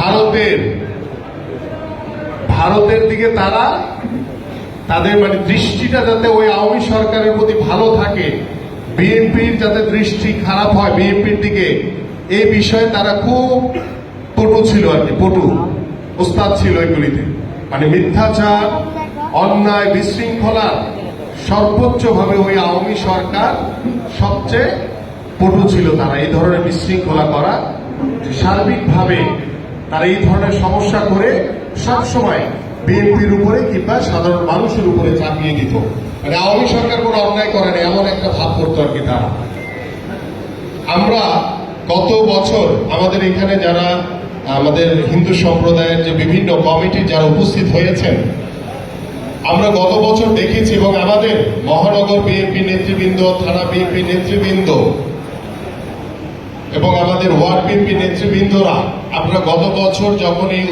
ভারতের ভারতের দিকে তারা তাদের মানে দৃষ্টিটা যাতে ওই আওয়ামী সরকারের প্রতি ভালো থাকে, বিএনপির যাতে দৃষ্টি খারাপ হয়, বিএনপির দিকে এই বিষয়ে তারা খুব পটু ছিল আর কি, পটু, উস্তাদ ছিল এগুলিতে। মানে মিথ্যাচার, অন্যায়, বিশৃঙ্খলা সর্বোচ্চ ভাবে ওই আওয়ামী সরকার সবচেয়ে পটু ছিল তারা, এই ধরনের বিশৃঙ্খলা করা সার্বিকভাবে তারা এই ধরনের সমস্যা করে সবসময় বিএনপির উপরে কিংবা সাধারণ মানুষের উপরে চাপিয়ে দিত। মানে আওয়ামী সরকার কোনো অন্যায় করে না এমন একটা ভাব করতো আর কি তারা। আমরা গত বছর আমাদের এখানে যারা, আমাদের হিন্দু সম্প্রদায়ের যে বিভিন্ন কমিটি যারা উপস্থিত হয়েছেন, আমরা গত বছর দেখেছি এবং আমাদের মহানগর বিএনপি নেতৃবৃন্দ, থানা বিএনপি নেতৃবৃন্দ এবং আমাদের ওয়ার্ড বিএনপি নেতৃবৃন্দরা আমরা গত বছর যখন এই